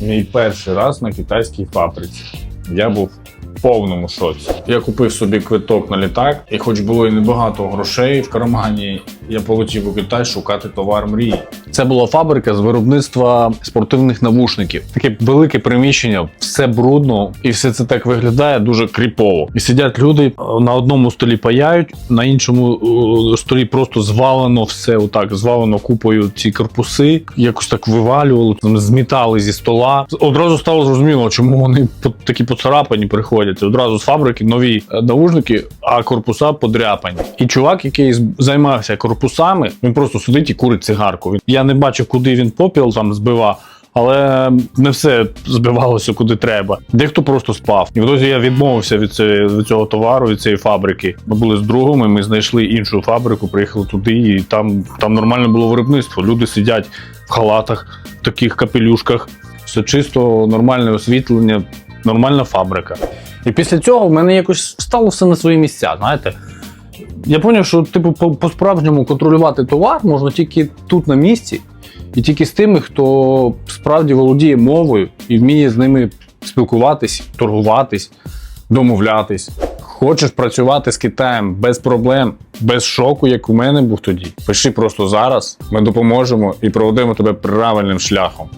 мій перший раз на китайській фабриці. Я був повному шоці. Я купив собі квиток на літак, і хоч було і небагато грошей в кармані, я полетів у Китай шукати товар мрії. Це була фабрика з виробництва спортивних навушників. Таке велике приміщення, все брудно, і все це так виглядає дуже кріпово. І сидять люди е, на одному столі паяють, на іншому е, столі просто звалено все, отак звалено купою ці корпуси, якось так вивалювали, змітали зі стола. Одразу стало зрозуміло, чому вони такі поцарапані приходять. Одразу з фабрики нові е, навушники, а корпуса подряпані. І чувак, який займався корпусами, він просто сидить і курить цигарку. Я не бачив, куди він попіл там збивав. Але не все збивалося куди треба. Дехто просто спав. І в дозі я відмовився від, цієї- від цього товару, від цієї фабрики. Ми були з другом, і ми знайшли іншу фабрику, приїхали туди, і там, там нормально було виробництво. Люди сидять в халатах, в таких капелюшках. Все чисто, нормальне освітлення, нормальна фабрика. І після цього в мене якось стало все на свої місця. Знаєте, я зрозумів, що типу по- по-справжньому контролювати товар можна тільки тут на місці, і тільки з тими, хто справді володіє мовою і вміє з ними спілкуватись, торгуватись, домовлятись. Хочеш працювати з Китаєм без проблем, без шоку, як у мене був тоді. Пиши просто зараз, ми допоможемо і проведемо тебе правильним шляхом.